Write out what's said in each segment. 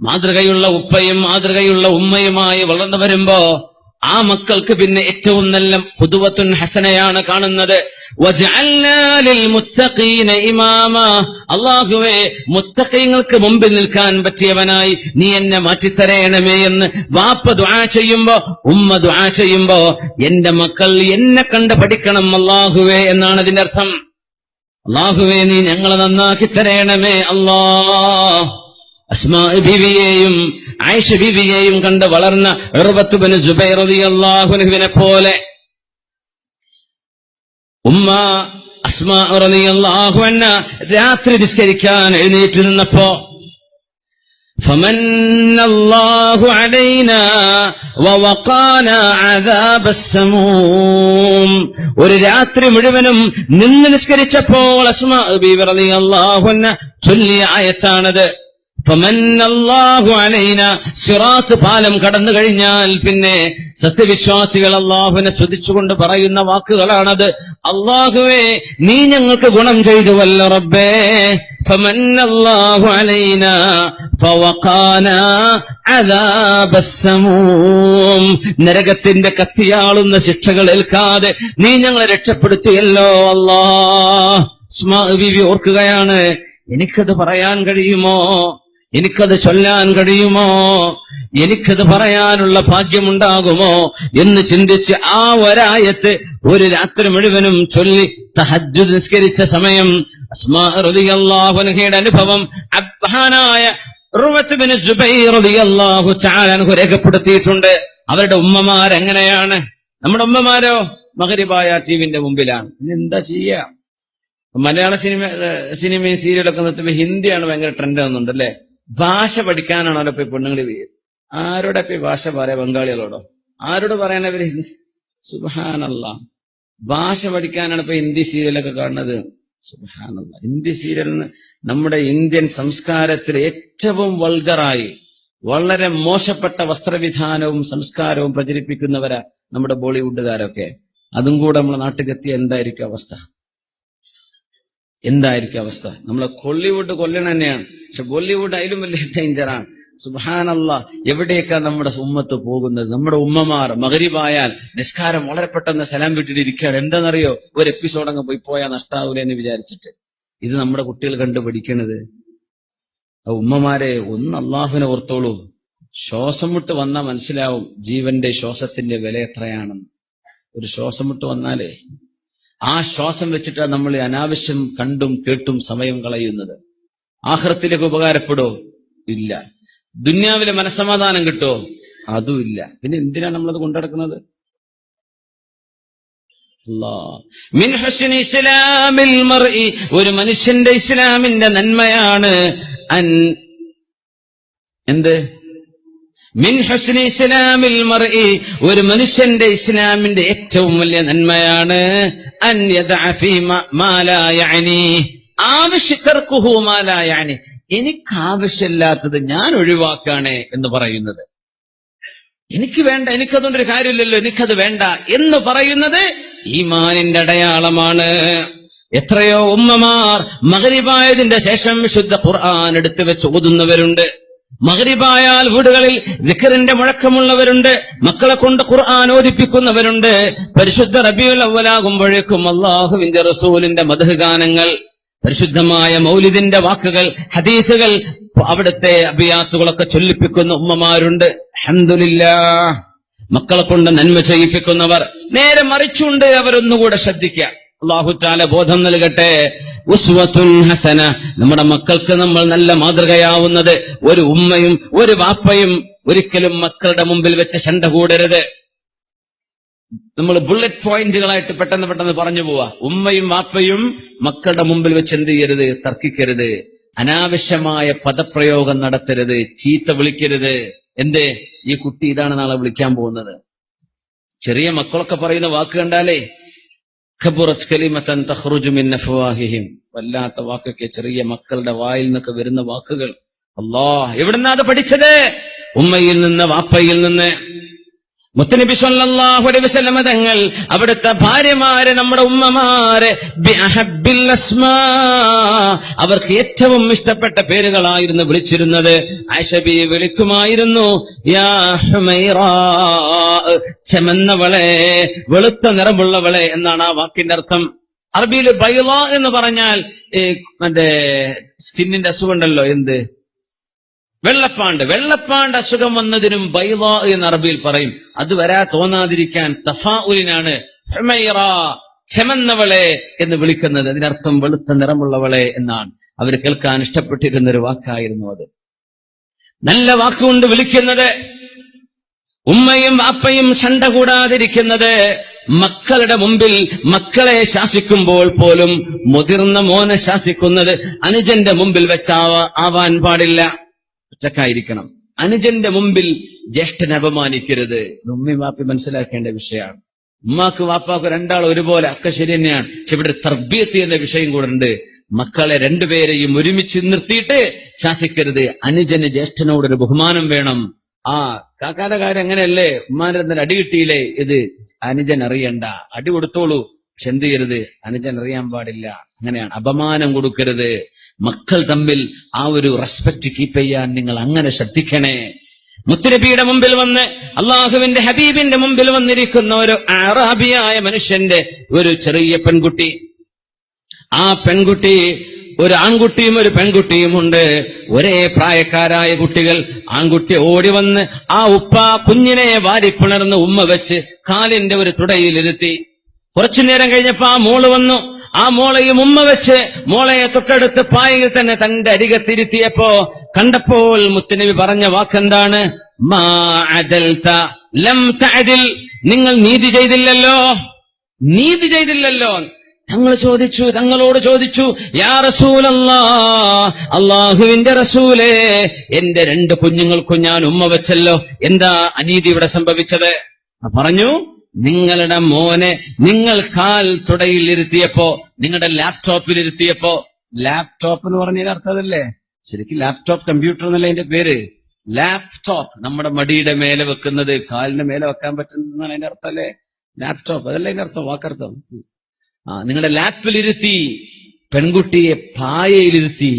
മാതൃകയുള്ള ഉപ്പയും മാതൃകയുള്ള ഉമ്മയുമായി വളർന്നു വരുമ്പോ ആ മക്കൾക്ക് പിന്നെ ഏറ്റവും നല്ല പുതുവത്തുൻ ഹസനയാണ് കാണുന്നത്. അള്ളാഹുവേ മുത്തഖീങ്ങൾക്ക് മുമ്പിൽ നിൽക്കാൻ പറ്റിയവനായി നീ എന്നെ മാറ്റിത്തരയണമേ എന്ന് വാപ്പ ദ്വാ ചെയ്യുമ്പോ ഉമ്മ ദ്വാ ചെയ്യുമ്പോ എന്റെ മക്കൾ എന്നെ കണ്ട് പഠിക്കണം അള്ളാഹുവേ എന്നാണ് അതിന്റെ അർത്ഥം. അള്ളാഹുവേ നീ ഞങ്ങളെ നന്നാക്കി തരയണമേ അല്ലാ അസ്മാ ബിവിയെയും ആയിഷ ബിവിയെയും കണ്ട് വളർന്ന ഉർവത്തുബിന് ജുബൈർ അള്ളാഹുനുവിനെ പോലെ ഉമ്മ അസ്മാ റളിയല്ലാഹു അൻഹ രാത്രി നിസ്കരിക്കാൻ എഴുന്നേറ്റ് നിന്നപ്പോ فمن الله علينا ووقانا عذاب السموم ഒരു രാത്രി മുഴുവനും നിന്ന് നിസ്കരിച്ചപ്പോൾ അസ്മാ ബീവി റളിയല്ലാഹു അൻഹ ചൊല്ലിയ ആയത്താണത് فمن الله علينا സിറാത്ത് പാലം കടന്നു കഴിഞ്ഞാൽ പിന്നെ സത്യവിശ്വാസികൾ അള്ളാഹുവിനെ ശ്രദ്ധിച്ചുകൊണ്ട് പറയുന്ന വാക്കുകളാണത്. അള്ളാഹുവേ നീ ഞങ്ങൾക്ക് ഗുണം ചെയ്തു വല്ല റബ്ബേ നരകത്തിന്റെ കത്തിയാളുന്ന ശിക്ഷകൾ ഏൽക്കാതെ നീ ഞങ്ങളെ രക്ഷപ്പെടുത്തിയല്ലോ അള്ളാഹ്. സ്മാ ഓർക്കുകയാണ് എനിക്കത് പറയാൻ കഴിയുമോ? എനിക്കത് ചൊല്ലാൻ കഴിയുമോ? എനിക്കത് പറയാനുള്ള ഭാഗ്യമുണ്ടാകുമോ? എന്ന് ചിന്തിച്ച് ആ ഒരായത്ത് ഒരു രാത്രി മുഴുവനും ചൊല്ലി തഹജ്ജു നിസ്കരിച്ച സമയം അസ്മാഹുലഹയുടെ അനുഭവം അൻഹു രേഖപ്പെടുത്തിയിട്ടുണ്ട്. അവരുടെ ഉമ്മമാരെങ്ങനെയാണ് നമ്മുടെ ഉമ്മമാരോ? മകരിബായ ടീമിന്റെ മുമ്പിലാണ്. എന്താ ചെയ്യാം? മലയാള സിനിമ സിനിമയും സീരിയലൊക്കെ നിർത്തുമ്പോ ഹിന്ദിയാണ് ഭയങ്കര ട്രെൻഡ് ആവുന്നുണ്ട് അല്ലെ? ഭാഷ പഠിക്കാനാണല്ലോ ഇപ്പൊ പെണ്ണുങ്ങൾ ആരോടെ ഇപ്പൊ ഭാഷ പറയാ ബംഗാളികളോടോ? ആരോട് പറയാനവര് സുബാനല്ല ഭാഷ പഠിക്കാനാണ് ഇപ്പൊ ഹിന്ദി സീരിയലൊക്കെ കാണുന്നത്. സുബാനല്ല ഹിന്ദി സീരിയൽ നമ്മുടെ ഇന്ത്യൻ സംസ്കാരത്തിൽ ഏറ്റവും വൾഗറായി വളരെ മോശപ്പെട്ട വസ്ത്രവിധാനവും സംസ്കാരവും പ്രചരിപ്പിക്കുന്നവരാ നമ്മുടെ ബോളിവുഡുകാരൊക്കെ. അതും കൂടെ നമ്മുടെ നാട്ടിലെത്തിയ എന്തായിരിക്കും അവസ്ഥ? എന്തായിരിക്കും അവസ്ഥ? നമ്മളെ കൊള്ളിവുഡ് കൊല്ലണ തന്നെയാണ്. പക്ഷെ ബോളിവുഡ് അതിലും വലിയ ഡേഞ്ചറാണ്. സുബാനല്ല എവിടെയൊക്കെയാണ് നമ്മുടെ ഉമ്മത്ത് പോകുന്നത്? നമ്മുടെ ഉമ്മമാർ മകരിവായാൽ നിസ്കാരം വളരെ പെട്ടെന്ന് സലാം വിട്ടിട്ടിരിക്കുകയാണ് എന്താണെന്നറിയോ? ഒരു എപ്പിസോഡ് അങ്ങ് പോയി പോയാൽ നഷ്ടാവൂല എന്ന് വിചാരിച്ചിട്ട്. ഇത് നമ്മുടെ കുട്ടികൾ കണ്ടു പഠിക്കണത് ആ ഉമ്മമാരെ ഒന്ന് അള്ളാഹുവിനെ ഓർത്തോളൂ. ശ്വാസം വിട്ട് വന്നാൽ മനസ്സിലാവും ജീവന്റെ ശ്വാസത്തിന്റെ വില എത്രയാണെന്ന്. ഒരു ശ്വാസം വിട്ട് വന്നാലേ ആ ശ്വാസം വെച്ചിട്ടാണ് നമ്മൾ അനാവശ്യം കണ്ടും കേട്ടും സമയം കളയുന്നത്. ആഹ്റത്തിലേക്ക് ഉപകാരപ്പെടോ? ഇല്ല. ദുന്യാവിലെ മനസമാധാനം കിട്ടോ? അതുമില്ല പിന്നെ എന്തിനാണ് നമ്മളത് കൊണ്ടടക്കുന്നത്? ഒരു മനുഷ്യന്റെ ഇസ്ലാമിന്റെ നന്മയാണ് അൻ എന്ത്? മിൻ ഹസ്നി ഇസ്ലാമിൽ മറി ഒരു മനുഷ്യന്റെ ഇസ്ലാമിന്റെ ഏറ്റവും വലിയ നന്മയാണ് എനിക്ക് ആവശ്യമില്ലാത്തത് ഞാൻ ഒഴിവാക്കാണ് എന്ന് പറയുന്നത്. എനിക്ക് വേണ്ട എനിക്കതുകൊണ്ടൊരു കാര്യമില്ലല്ലോ എനിക്കത് വേണ്ട എന്ന് പറയുന്നത് ഈമാനിന്റെ അടയാളമാണ്. എത്രയോ ഉമ്മമാർ മകരിവായതിന്റെ ശേഷം വിശുദ്ധ ഖുർആൻ എടുത്തു വെച്ച് ഓതുന്നവരുണ്ട്. മകരിബായാൽ വീടുകളിൽ വിക്കറിന്റെ മുഴക്കമുള്ളവരുണ്ട് മക്കളെ കൊണ്ട് ഖുർആൻ ഓദിപ്പിക്കുന്നവരുണ്ട് പരിശുദ്ധ റബിയുൽ അവലാകുമ്പോഴേക്കും അള്ളാഹുവിന്റെ റസൂലിന്റെ മധു ഗാനങ്ങൾ പരിശുദ്ധമായ മൗലിദിന്റെ വാക്കുകൾ ഹദീസുകൾ അവിടുത്തെ അഭിയാത്തുകളൊക്കെ ചൊല്ലിപ്പിക്കുന്ന ഉമ്മമാരുണ്ട്. അൽഹംദുലില്ലാ മക്കളെ കൊണ്ട് നന്മ ചെയ്യിപ്പിക്കുന്നവർ. നേരെ മറിച്ചുണ്ട് അവരൊന്നുകൂടെ ശ്രദ്ധിക്കുക അള്ളാഹു ചാല ബോധം നൽകട്ടെ. ഉസ്വത്തുൻ ഹസന. നമ്മുടെ മക്കൾക്ക് നമ്മൾ നല്ല മാതൃകയാവുന്നത് ഒരു ഉമ്മയും ഒരു വാപ്പയും ഒരിക്കലും മക്കളുടെ മുമ്പിൽ വെച്ച് ശണ്ട കൂടരുത്. നമ്മൾ ബുള്ളറ്റ് പോയിന്റുകളായിട്ട് പെട്ടെന്ന് പെട്ടെന്ന് പറഞ്ഞു പോവാ. ഉമ്മയും വാപ്പയും മക്കളുടെ മുമ്പിൽ വെച്ച് എന്ത് ചെയ്യരുത്? തർക്കിക്കരുത്. അനാവശ്യമായ പദപ്രയോഗം നടത്തരുത്. ചീത്ത വിളിക്കരുത്. എന്തേ? ഈ കുട്ടി ഇതാണ് നാളെ വിളിക്കാൻ പോകുന്നത്. ചെറിയ മക്കളൊക്കെ പറയുന്ന വാക്ക് കണ്ടാലേ ഖബുറത് കലിമത്തൻ തഹ്റുജുമിൻ അഫ്വാഹിഹിം. വല്ലാത്ത വാക്കൊക്കെ ചെറിയ മക്കളുടെ വായിൽ നിന്നൊക്കെ വരുന്ന വാക്കുകൾ. അല്ലാ എവിടുന്നാ അത് പഠിച്ചത്? ഉമ്മയിൽ നിന്ന് വാപ്പയിൽ നിന്ന്. മുത്തനബി സല്ലല്ലാഹു അലൈഹി വസല്ലമ തങ്ങൾ അവിടുത്തെ ഭാര്യമാരെ നമ്മുടെ ഉമ്മമാരെ അവർക്ക് ഏറ്റവും ഇഷ്ടപ്പെട്ട പേരുകളായിരുന്നു വിളിച്ചിരുന്നത്. ആയിഷബി വിളിക്കുമായിരുന്നു യാ ചെമന്നവളെ വെളുത്ത നിറമുള്ളവളെ എന്നാണ് ആ വാക്കിന്റെ അർത്ഥം. അറബിയിൽ ബൈള എന്ന് പറഞ്ഞാൽ മറ്റേ സ്കിന്നിന്റെ അസുഖം ഉണ്ടല്ലോ എന്ത്? വെള്ളപ്പാണ്ട്. വെള്ളപ്പാണ്ട് അസുഖം വന്നതിനും ബൈള എന്ന് അറബിയിൽ പറയും. അത് വരാ തോന്നാതിരിക്കാൻ തഫാഉലിനാണ്. ചെമന്നവളെ എന്ന് വിളിക്കുന്നത്. അതിനർത്ഥം വെളുത്ത നിറമുള്ളവളെ എന്നാണ്. അവർ കേൾക്കാൻ ഇഷ്ടപ്പെട്ടിരുന്ന ഒരു വാക്കായിരുന്നു അത്. നല്ല വാക്കുകൊണ്ട് വിളിക്കുന്നത് ഉമ്മയും അപ്പയും ശണ്ട കൂടാതിരിക്കുന്നത് മക്കളുടെ മുമ്പിൽ മക്കളെ ശാസിക്കുമ്പോൾ പോലും മുതിർന്ന മോനെ ശാസിക്കുന്നത് അനുജന്റെ മുമ്പിൽ വെച്ചാവ ആവാൻ പാടില്ല. ഉച്ചക്കായിരിക്കണം അനുജന്റെ മുമ്പിൽ ജ്യേഷ്ഠനെ അപമാനിക്കരുത്. ഉമ്മി വാപ്പി മനസ്സിലാക്കേണ്ട വിഷയമാണ്. ഉമ്മാക്ക് വാപ്പാക്ക് രണ്ടാൾ ഒരുപോലെ അക്ക ശരി തന്നെയാണ്. പക്ഷെ ഇവിടെ തർബീയത്ത് എന്ന വിഷയം കൂടെ ഉണ്ട്. മക്കളെ രണ്ടുപേരെയും ഒരുമിച്ച് നിർത്തിയിട്ട് ശാസിക്കരുത്. അനുജന് ജ്യേഷ്ഠനോടൊരു ബഹുമാനം വേണം. ആ കാക്കാന്റെ കാര്യം അങ്ങനെയല്ലേ ഉമ്മാന്റെ അടി കിട്ടിയില്ലേ? ഇത് അനുജൻ അറിയണ്ട. അടി കൊടുത്തോളൂ. പക്ഷെ എന്ത് ചെയ്യരുത്? അനുജൻ അറിയാൻ പാടില്ല. അങ്ങനെയാണ്. അപമാനം കൊടുക്കരുത്. മക്കൾ തമ്മിൽ ആ ഒരു റെസ്പെക്ട് കീപ്പ് ചെയ്യാൻ നിങ്ങൾ അങ്ങനെ ശ്രദ്ധിക്കണേ. മുത്തുനബിയുടെ മുമ്പിൽ വന്ന് അള്ളാഹുവിന്റെ ഹബീബിന്റെ മുമ്പിൽ വന്നിരിക്കുന്ന ഒരു അറാബിയായ മനുഷ്യന്റെ ഒരു ചെറിയ പെൺകുട്ടി. ആ പെൺകുട്ടി ഒരു ആൺകുട്ടിയും ഒരു പെൺകുട്ടിയും ഉണ്ട്. ഒരേ പ്രായക്കാരായ കുട്ടികൾ ആൺകുട്ടി ഓടി വന്ന് ആ ഉപ്പ കുഞ്ഞിനെ വാരിപ്പിണർന്ന് ഉമ്മ വെച്ച് കാലിന്റെ ഒരു തുടയിലിരുത്തി. കുറച്ചു നേരം കഴിഞ്ഞപ്പോ ആ മോൾ വന്നു. ആ മോളെയും ഉമ്മ വെച്ച് മോളെ തൊട്ടടുത്ത് പായയിൽ തന്നെ തന്റെ അരികത്തിരുത്തിയപ്പോ കണ്ടപ്പോൾ മുത്തനവി പറഞ്ഞ വാക്കെന്താണ്? നിങ്ങൾ നീതി ചെയ്തില്ലല്ലോ. നീതി ചെയ്തില്ലല്ലോ. തങ്ങൾ ചോദിച്ചു തങ്ങളോട് ചോദിച്ചു യാ റസൂലല്ലാ അള്ളാഹുവിന്റെ റസൂലേ എന്റെ രണ്ട് കുഞ്ഞുങ്ങൾക്കും ഞാൻ ഉമ്മ വെച്ചല്ലോ. എന്താ അനീതി ഇവിടെ സംഭവിച്ചത്? പറഞ്ഞു നിങ്ങളുടെ മോനെ നിങ്ങൾ കാൽ തുടയിൽ ഇരുത്തിയപ്പോ നിങ്ങളുടെ ലാപ്ടോപ്പിൽ ഇരുത്തിയപ്പോ ലാപ്ടോപ്പ് എന്ന് പറഞ്ഞതിന് അർത്ഥതല്ലേ ശരിക്കും ലാപ്ടോപ്പ് കമ്പ്യൂട്ടർ എന്നല്ല അതിന്റെ പേര്? ലാപ്ടോപ്പ് നമ്മുടെ മടിയുടെ മേലെ വെക്കുന്നത് കാലിന്റെ മേലെ വെക്കാൻ പറ്റുന്നതാണ് അതിന്റെ അർത്ഥം അല്ലേ? ലാപ്ടോപ്പ് അതല്ലേ അതിന്റെ അർത്ഥം? വാക്കർത്ഥം. നിങ്ങളുടെ ലാപ്പിലിരുത്തി പെൺകുട്ടിയെ പായയിലിരുത്തി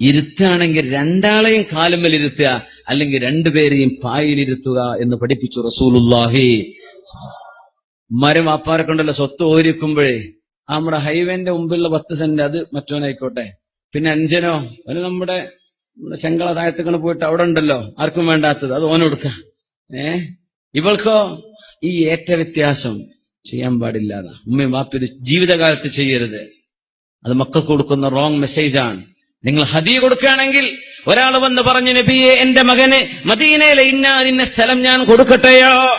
ഇരുത്താണെങ്കിൽ രണ്ടാളെയും കാലുമ്മൽ ഇരുത്തുക അല്ലെങ്കിൽ രണ്ടുപേരെയും പായയിലിരുത്തുക എന്ന് പഠിപ്പിച്ചു റസൂലുല്ലാഹി മരം വാപ്പാരെ കൊണ്ടല്ല സ്വത്ത് ഓരിക്കുമ്പോഴേ നമ്മുടെ ഹൈവേന്റെ മുമ്പിലുള്ള പത്ത് സെന്റ് അത് മറ്റോനായിക്കോട്ടെ പിന്നെ അഞ്ചനോ അത് നമ്മുടെ താഴത്തേക്കാണ് പോയിട്ട് അവിടെ ഉണ്ടല്ലോ ആർക്കും വേണ്ടാത്തത് അത് ഓനെടുക്ക ഏ? ഇവൾക്കോ? ഈ ഏറ്റ വ്യത്യാസം. ചെയ്യാൻ പാടില്ല. ഉമ്മയും വാപ്പ ജീവിതകാലത്ത് ചെയ്യരുത്. അത് മക്കൾക്ക് കൊടുക്കുന്ന റോങ് മെസ്സേജാണ് നിങ്ങൾ ഹദിയ കൊടുക്കുകയാണെങ്കിൽ ഒരാൾ വന്ന് പറഞ്ഞു നബിയെ എന്റെ മകന് മദീനയിലെ ഇന്ന ഇന്ന സ്ഥലം ഞാൻ കൊടുക്കട്ടെയോ?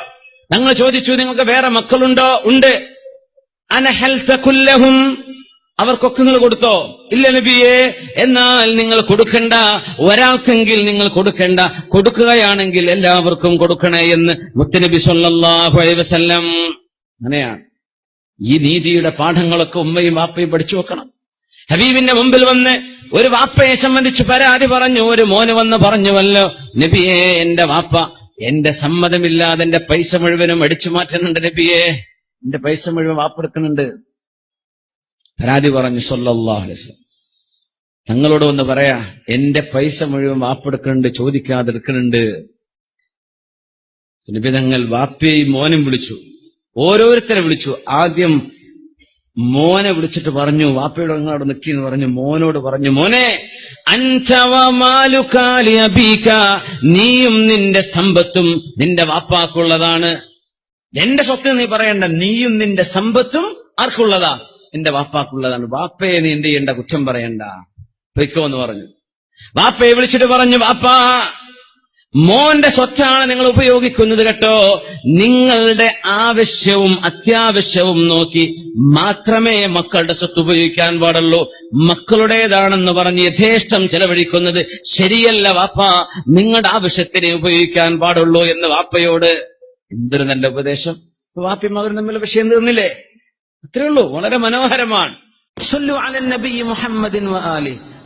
ഞങ്ങൾ ചോദിച്ചു നിങ്ങൾക്ക് വേറെ മക്കളുണ്ടോ? ഉണ്ട്. അനഹൽസുല്ലഹും അവർക്കൊക്കെ നിങ്ങൾ കൊടുത്തോ? ഇല്ല നബിയെ എന്നാൽ നിങ്ങൾ കൊടുക്കണ്ട. ഒരാൾക്കെങ്കിൽ നിങ്ങൾ കൊടുക്കണ്ട. കൊടുക്കുകയാണെങ്കിൽ എല്ലാവർക്കും കൊടുക്കണേ എന്ന് മുത്തനബി സല്ലാഹു വസല്ലം അങ്ങനെയാണ്. ഈ നീതിയുടെ പാഠങ്ങളൊക്കെ ഉമ്മയും വാപ്പയും പഠിച്ചു വെക്കണം. ഹബീബിന്റെ മുമ്പിൽ വന്ന് ഒരു വാപ്പയെ സംബന്ധിച്ച് പരാതി പറഞ്ഞു ഒരു മോന് വന്ന് പറഞ്ഞുവല്ലോ നബിയെ എന്റെ വാപ്പ എന്റെ സമ്മതമില്ലാതെ എന്റെ പൈസ മുഴുവനും അടിച്ചു മാറ്റുന്നുണ്ട് നബിയെ എന്റെ പൈസ മുഴുവൻ വാപ്പെടുക്കുന്നുണ്ട് പരാതി പറഞ്ഞു വസല്ലം തങ്ങളോട് വന്ന് പറയാ എന്റെ പൈസ മുഴുവൻ വാപ്പെടുക്കുന്നുണ്ട് ചോദിക്കാതെടുക്കുന്നുണ്ട് നബി തങ്ങൾ വാപ്പയെയും മോനും വിളിച്ചു. ഓരോരുത്തരെ വിളിച്ചു. ആദ്യം മോനെ വിളിച്ചിട്ട് പറഞ്ഞു വാപ്പയുടെ അങ്ങോട്ട് നിൽക്കി എന്ന് പറഞ്ഞു മോനോട് പറഞ്ഞു മോനെ അഞ്ചവമാലുകാലി അബീക നീയും നിന്റെ സമ്പത്തും നിന്റെ വാപ്പാക്കുള്ളതാണ്. എന്റെ സ്വത്ത് നീ പറയണ്ട നീയും നിന്റെ സമ്പത്തും ആർക്കുള്ളതാ? എന്റെ വാപ്പാക്കുള്ളതാണ്. വാപ്പയെ നീ എന്ത് ചെയ്യണ്ട കുറ്റം പറയണ്ട. പൊയ്ക്കോ എന്ന് പറഞ്ഞു. വാപ്പയെ വിളിച്ചിട്ട് പറഞ്ഞു വാപ്പാ മോന്റെ സ്വത്താണ് നിങ്ങൾ ഉപയോഗിക്കുന്നത് കേട്ടോ. നിങ്ങളുടെ ആവശ്യവും അത്യാവശ്യവും നോക്കി മാത്രമേ മക്കളുടെ സ്വത്ത് ഉപയോഗിക്കാൻ പാടുള്ളൂ. മക്കളുടേതാണെന്ന് പറഞ്ഞ് യഥേഷ്ടം ചെലവഴിക്കുന്നത് ശരിയല്ല വാപ്പ. നിങ്ങളുടെ ആവശ്യത്തിനെ ഉപയോഗിക്കാൻ പാടുള്ളൂ എന്ന് വാപ്പയോട് എന്തൊരു നല്ല ഉപദേശം. വാപ്പി മകൻ തമ്മിൽ വിഷയം തീർന്നില്ലേ? അത്രേ ഉള്ളൂ. വളരെ മനോഹരമാണ്. മുഹമ്മദിൻ ആലി.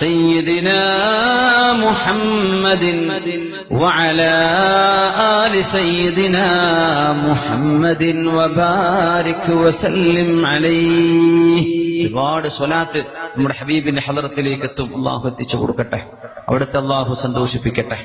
سيدنا محمد وعلى آل سيدنا محمد وبارك وسلم عليه ഒരുപാട് സ്വലാത്ത് നമ്മുടെ ഹബീബിന്റെ ഹലറത്തിലേക്ക് എത്തും അള്ളാഹു എത്തിച്ചു കൊടുക്കട്ടെ അവിടുത്തെ അള്ളാഹു സന്തോഷിപ്പിക്കട്ടെ